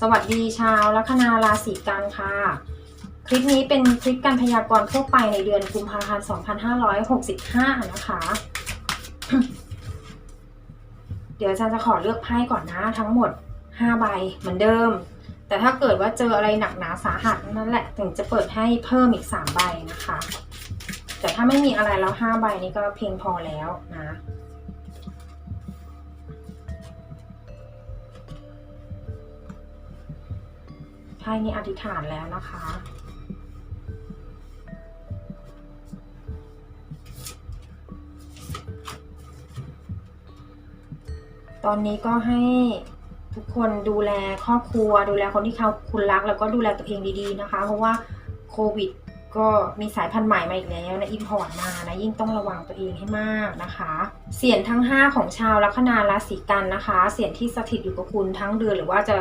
สวัสดีชาวลัคนาราศีกันค่ะ คลิปนี้เป็นคลิปการพยากรณ์ทั่วไปในเดือนกุมภาพันธ์ 2565 นะคะ เดี๋ยวอาจารย์จะขอเลือกไพ่ก่อนนะ ทั้งหมด 5 ใบเหมือนเดิม แต่ถ้าเกิดว่าเจออะไรหนักหนาสาหัสนั่นแหละ ถึงจะเปิดให้เพิ่มอีก 3 ใบนะคะ แต่ถ้าไม่มีอะไรแล้ว 5 ใบนี้ก็เพียงพอแล้วนะ พ่นี้อธิษฐานแล้วนะคะ ตอนนี้ก็ให้ทุกคนดูแลครอบครัว ดูแลคนที่เขาคุณรัก แล้วก็ดูแลตัวเองดีๆนะคะ เพราะว่าโควิดก็มีสายพันธุ์ใหม่มาอีกแล้วนะอินพอร์ตมานะยิ่งต้องระวังตัวเองให้มากนะคะเสียงทั้ง 5 ของชาวลัคนาราศีกันนะคะเสียงที่สถิตอยู่กับคุณทั้งเดือนหรือว่าจะ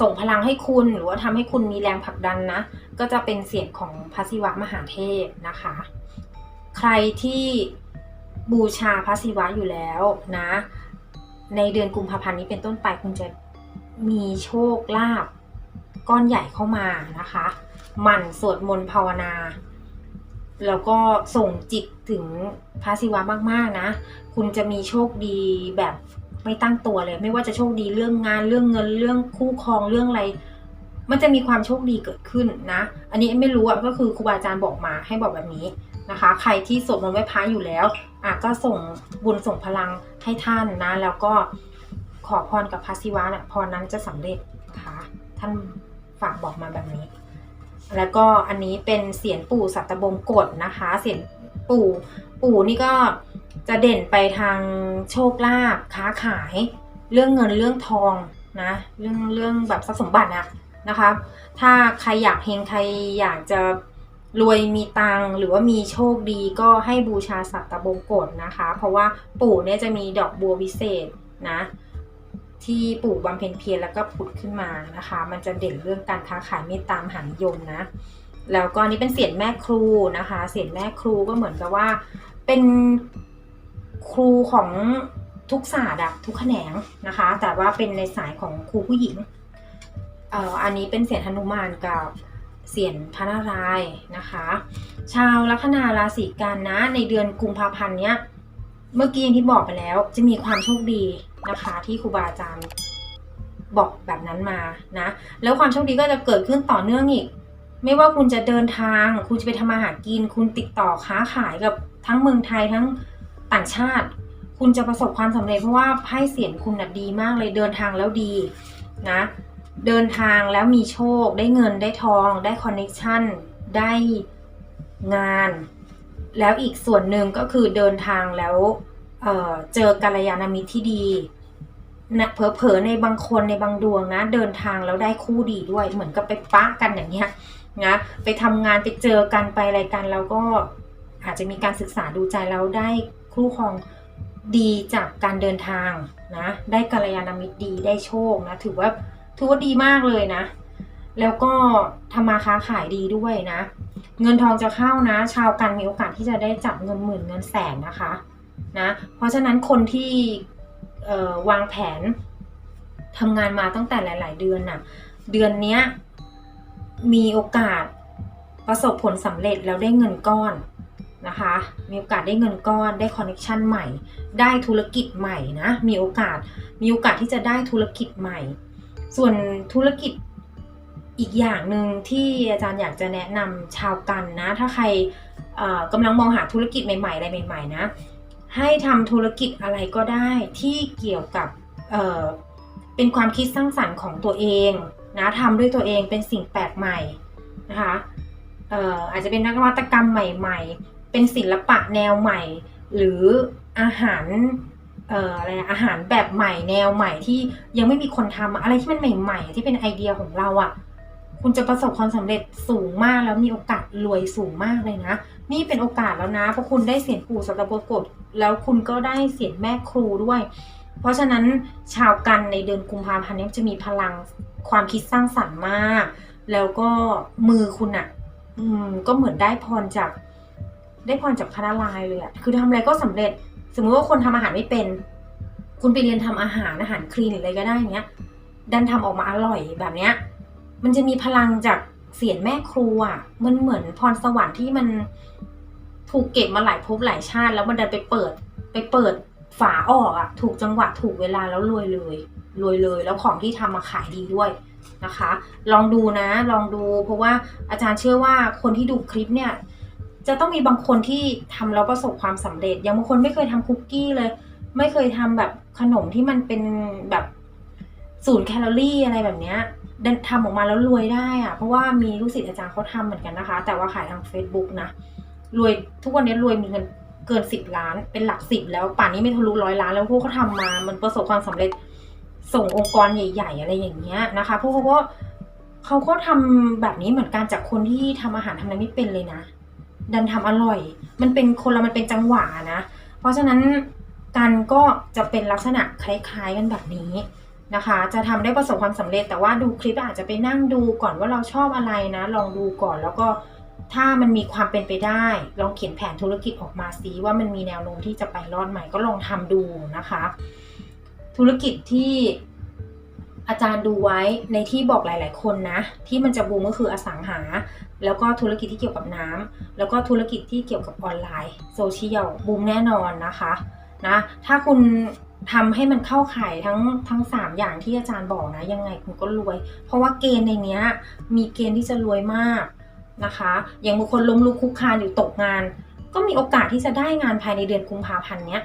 ส่งพลังให้คุณหรือว่าทำให้คุณมีแรงผลักดันนะ ก็จะเป็นเสียงของพระศิวะมหาเทพนะคะ ใครที่บูชาพระศิวะอยู่แล้วนะ ในเดือนกุมภาพันธ์นี้เป็นต้นไปคุณจะมีโชคลาภก้อนใหญ่เข้ามานะคะหมั่นสวดมนต์ภาวนา แล้วก็ส่งจิตถึงพระศิวะมาก ๆ นะ คุณจะมีโชคดีแบบ ไม่ตั้งตัวเลย ไม่ว่าจะโชคดีเรื่องงานเรื่องเงินเรื่องคู่ครองเรื่องอะไร มันจะมีความโชคดีเกิดขึ้นนะ อันนี้ไม่รู้อะก็คือครูบาอาจารย์บอกมาให้บอกแบบนี้นะคะ ใครที่สวดมนต์ไหว้พระอยู่แล้วอะก็ส่งบุญส่งพลังให้ท่านนะ แล้วก็ขอพรกับพระศิวะนะพรนั้นจะสำเร็จนะคะท่านฝากบอกมาแบบนี้ แล้วก็อันนี้เป็นเสียงปู่สัตบงกฎนะคะ เสียงปู่ปู่นี่ก็ จะเด่นไปทางโชคลาภค้าขาย เรื่องเงินเรื่องทองนะเรื่องเรื่องแบบทรัพย์สมบัตินะนะคะถ้าใครอยากเฮงใครอยากจะรวยมีตังหรือว่ามีโชคดีก็ให้บูชาสัตบงกฎนะคะ เพราะว่าปู่เนี่ยจะมีดอกบัววิเศษนะที่ปลูกบำเพ็ญเพียรแล้วก็ผุดขึ้นมานะคะ มันจะเด่นเรื่องการค้าขายเมตตามหานิยมนะแล้วก็นนี้เป็นเสียงแม่ครูนะคะ เสียงแม่ครูก็เหมือนกับว่าเป็น ครูของทุกศาสตร์อะทุกแขนงนะคะ แต่ว่าเป็นในสายของครูผู้หญิงเอ่ออันนี้เป็นเสียงหนุมานกับเสียงพระนารายนะคะ ชาวลัคนาราศีกันนะ ในเดือนกุมภาพันธ์เนี้ยเมื่อกี้อย่างที่บอกไปแล้ว จะมีความโชคดีนะคะ ที่ครูบาอาจารย์บอกแบบนั้นมานะ แล้วความโชคดีก็จะเกิดขึ้นต่อเนื่องอีก ไม่ว่าคุณจะเดินทาง คุณจะไปทำมาหากิน คุณติดต่อค้าขายกับทั้งเมืองไทยทั้ง ต่างชาติ คุณจะประสบความสำเร็จเพราะว่าไพ่เสียงคุณน่ะดีมากเลยเดินทางแล้วดีนะ เดินทางแล้วมีโชค ได้เงินได้ทอง ได้คอนเน็ชันได้งาน แล้วอีกส่วนหนึ่งก็คือเดินทางแล้วเเจอกัลยาณมิตรที่ดีนะเผลอๆในบางคนในบางดวงนะ เดินทางแล้วได้คู่ดีด้วย เหมือนกับไปปะกันอย่างเงี้ยนะไปทำงานไปเจอกันไปอะไรกันแล้วก็อาจจะมีการศึกษาดูใจแล้วได้ คู่ครองดีจากการเดินทางนะได้กัลยาณมิตรดีได้โชคนะถือว่าถือว่าดีมากเลยนะ แล้วก็ทำมาค้าขายดีด้วยนะ เงินทองจะเข้านะ ชาวกันมีโอกาสที่จะได้จับเงินหมื่นเงินแสนนะคะนะเพราะฉะนั้นคนที่วางแผนทำงานมาตั้งแต่หลาย ๆ เดือนน่ะเดือนนี้มีโอกาสประสบผลสำเร็จแล้วได้เงินก้อน นะคะ มีโอกาสได้เงินก้อน ได้คอนเนคชันใหม่ ได้ธุรกิจใหม่นะ มีโอกาส มีโอกาสที่จะได้ธุรกิจใหม่ ส่วนธุรกิจอีกอย่างหนึ่งที่อาจารย์อยากจะแนะนำชาวกันนะ ถ้าใครกำลังมองหาธุรกิจใหม่ๆอะไรใหม่ ๆ นะ ให้ทำธุรกิจอะไรก็ได้ที่เกี่ยวกับเเป็นความคิดสร้างสรรค์ของตัวเองนะทำด้วยตัวเองเป็นสิ่งแปลกใหม่นะคะอออาจจะเป็นนวัตกรรมใหม่ ๆ เป็นศิลปะแนวใหม่ หรืออาหารเอ่ออะไรอาหารแบบใหม่แนวใหม่ที่ยังไม่มีคนทำอะอะไรที่มันใหม่ ๆ ที่เป็นไอเดียของเราอะ่ะ คุณจะประสบความสำเร็จสูงมากแล้วมีโอกาสรวยสูงมากเลยนะ นี่เป็นโอกาสแล้วนะเพราะคุณได้เสียงปู่สัตบกฎแล้วคุณก็ได้เสียงแม่ครูด้วย เพราะฉะนั้นชาวกันในเดือนกุมภาพันธ์นี้จะมีพลังความคิดสร้างสรรค์มาก แล้วก็มือคุณอะ่ะอืมก็เหมือนได้พรจาก ได้พรจากพระนารายณ์เลยอะคือทำอะไรก็สำเร็จ สมมติว่าคนทำอาหารไม่เป็น คุณไปเรียนทำอาหารอาหารคลีนอะไรก็ได้เงี้ย ดันทำออกมาอร่อยแบบเนี้ย มันจะมีพลังจากเสียงแม่ครูอะมันเหมือนพรสวรรค์ที่มันถูกเก็บมาหลายภพหลายชาติ แล้วมันดันไปเปิด ไปเปิดฝาออกอะถูกจังหวะถูกเวลาแล้วรวยเลยรวยเลย แล้วของที่ทำมาขายดีด้วยนะคะ ลองดูนะ ลองดู เพราะว่าอาจารย์เชื่อว่าคนที่ดูคลิปเนี่ย จะต้องมีบางคนที่ทำแล้วประสบความสำเร็จ อย่างบางคนไม่เคยทำคุกกี้เลย ไม่เคยทำแบบขนมที่มันเป็นแบบศูนย์แคลอรี่อะไรแบบเนี้ยดันทำออกมาแล้วรวยได้อะเพราะว่ามีลูกศิษย์อาจารย์เขาทำเหมือนกันนะคะ แต่ว่าขายทาง Facebook นะ รวยทุกวันนี้รวยมีเงินเกินสิบล้าน เป็นหลักสิบแล้ว ป่านนี้ไม่ทะลุร้อยล้านแล้วพวกเขาทำมา มันประสบความสำเร็จส่งองค์กรใหญ่ ๆ อะไรอย่างเงี้ยนะคะพวกเขาก็เขาก็ทำแบบนี้เหมือนกันจากคนที่ทำอาหารทำอะไรไม่เป็นเลยนะ ดันทำอร่อย มันเป็นคนละมันเป็นจังหวะนะ เพราะฉะนั้นการก็จะเป็นลักษณะคล้ายๆกันแบบนี้นะคะ จะทำได้ประสบความสำเร็จ แต่ว่าดูคลิปอาจจะไปนั่งดูก่อนว่าเราชอบอะไรนะ ลองดูก่อนแล้วก็ถ้ามันมีความเป็นไปได้ ลองเขียนแผนธุรกิจออกมาซิว่ามันมีแนวโน้มที่จะไปรอดใหม่ก็ลองทำดูนะคะ ธุรกิจที่ อาจารย์ดูไว้ในที่บอกหลาย ๆ คนนะ ที่มันจะบูมก็คืออสังหา แล้วก็ธุรกิจที่เกี่ยวกับน้ำแล้วก็ธุรกิจที่เกี่ยวกับออนไลน์โซเชียลบูมแน่นอนนะคะนะถ้าคุณทำให้มันเข้าข่ายทั้งทั้งสามอย่างที่อาจารย์บอกนะ ยังไงคุณก็รวย เพราะว่าเกณฑ์ในเนี้ย มีเกณฑ์ที่จะรวยมากนะคะ อย่างบางคนล้มลุกคุกคานอยู่ตกงาน ก็มีโอกาสที่จะได้งานภายในเดือนกุมภาพันธ์เนี้ย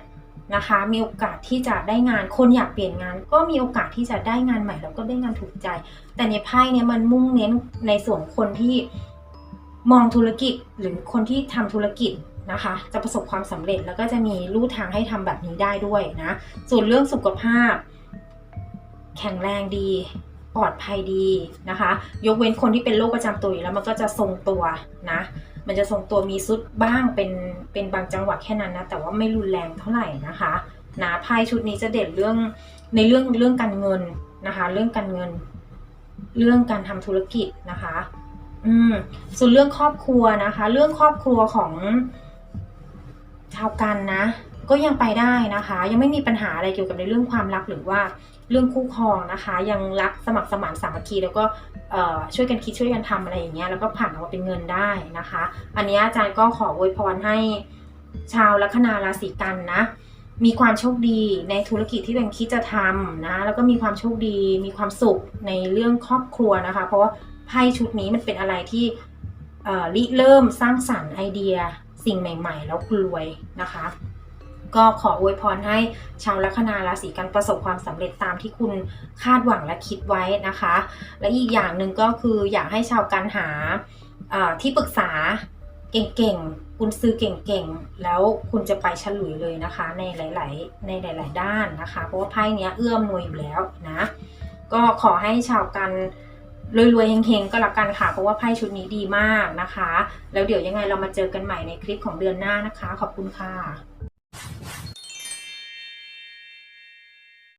นะคะ มีโอกาสที่จะได้งาน คนอยากเปลี่ยนงาน ก็มีโอกาสที่จะได้งานใหม่แล้วก็ได้งานถูกใจ แต่ในไพ่เนี่ยมันมุ่งเน้นในส่วนคนที่มองธุรกิจหรือคนที่ทำธุรกิจนะคะ จะประสบความสำเร็จแล้วก็จะมีลู่ทางให้ทำแบบนี้ได้ด้วยนะ ส่วนเรื่องสุขภาพ แข็งแรงดี ปลอดภัยดีนะคะ ยกเว้นคนที่เป็นโรคประจำตัวอยู่แล้วมันก็จะทรงตัวนะ มันจะทรงตัวมีซุดบ้างเป็นเป็นบางจังหวะแค่นั้นนะ แต่ว่าไม่รุนแรงเท่าไหร่นะคะนะไพ่ชุดนี้จะเด่นเรื่องในเรื่องเรื่องการเงินนะคะ เรื่องการเงิน เรื่องการทำธุรกิจนะคะ อืมส่วนเรื่องครอบครัวนะคะ เรื่องครอบครัวของชาวกันนะ ก็ยังไปได้นะคะ ยังไม่มีปัญหาอะไรเกี่ยวกับในเรื่องความรักหรือว่า เรื่องคู่ครองนะคะ ยังรักสมัครสมานสามัคคีแล้วก็ช่วยกันคิดช่วยกันทำอะไรอย่างเงี้ยแล้วก็ผ่านออกมาเป็นเงินได้นะคะ อันนี้อาจารย์ก็ขออวยพรให้ชาวลัคนาราศีกันนะมีความโชคดีในธุรกิจที่เป็นคิดจะทำนะ แล้วก็มีความโชคดีมีความสุขในเรื่องครอบครัวนะคะ เพราะว่าไพ่ชุดนี้มันเป็นอะไรที่ริเริ่มสร้างสรรค์ไอเดียสิ่งใหม่ ๆ แล้วรวยนะคะ ก็ขออวยพรให้ชาวลัคนาราศีกันประสบความสำเร็จตามที่คุณคาดหวังและคิดไว้นะคะ และอีกอย่างหนึ่งก็คืออยากให้ชาวกันหาที่ปรึกษาเก่งๆ คุณซื้อเก่งๆ แล้วคุณจะไปฉลุยเลยนะคะ ในหลาย ๆ ในหลาย ๆ ด้านนะคะ เพราะว่าไพ่เนี้ยเอื้อมหน่วยอยู่แล้วนะ ก็ขอให้ชาวกันรวยๆเฮงๆก็แล้วกันค่ะ เพราะว่าไพ่ชุดนี้ดีมากนะคะ แล้วเดี๋ยวยังไงเรามาเจอกันใหม่ในคลิปของเดือนหน้านะคะ ขอบคุณค่ะ